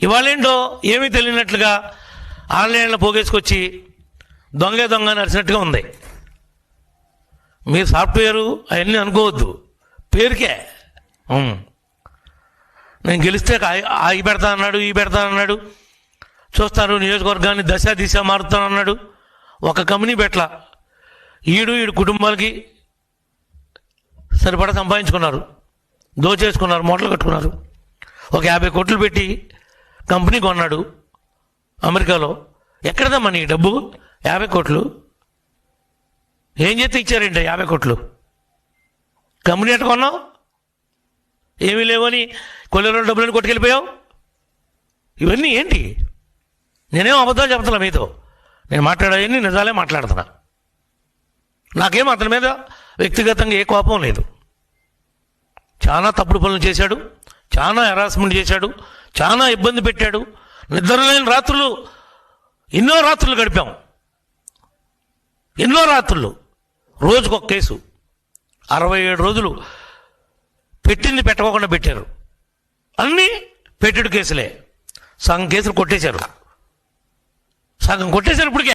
ఇవాళేంటో ఏమీ తెలియనట్లుగా ఆన్లైన్లో పోగేసుకొచ్చి దొంగే దొంగ అని ఉంది. మీరు సాఫ్ట్వేరు అవన్నీ అనుకోవద్దు. పేరుకే. నేను గెలిస్తే ఆగి ఈ పెడతా అన్నాడు ఈ పెడతా అన్నాడు. చూస్తారు నియోజకవర్గాన్ని దశ దిశ మారుతాను అన్నాడు. ఒక కంపెనీ పెట్ల ఈడు ఈడు కుటుంబాలకి సరిపడా సంపాదించుకున్నారు. దోచేసుకున్నారు మూటలు కట్టుకున్నారు. ఒక యాభై కోట్లు పెట్టి కంపెనీ కొన్నాడు అమెరికాలో. ఎక్కడదమ్మా నీ డబ్బు? యాభై కోట్లు. ఏం చేస్తే ఇచ్చారంట యాభై కోట్లు? కంపెనీ ఎట్ట కొన్నావు? ఏమీ లేవని కొల్లెలో డబ్బులను కొట్టుకెళ్ళిపోయావు? ఇవన్నీ ఏంటి? నేనేం అబద్ధాలు చెప్తున్నా మీతో. నేను మాట్లాడేవన్నీ నిజాలే మాట్లాడుతున్నా. నాకేం అతని మీద వ్యక్తిగతంగా ఏ కోపం లేదు. చాలా తప్పుడు పనులు చేశాడు చాలా హెరాస్మెంట్ చేశాడు చాలా ఇబ్బంది పెట్టాడు. నిద్రలేని రాత్రులు ఎన్నో రాత్రులు గడిపాం. ఎన్నో రాత్రులు. రోజుకొక కేసు. అరవై ఏడు రోజులు పెట్టింది పెట్టకోకుండా పెట్టారు. అన్నీ పెట్టెడు కేసులే. సగం కేసులు కొట్టేశారు. సగం కొట్టేశారు ఇప్పటికే.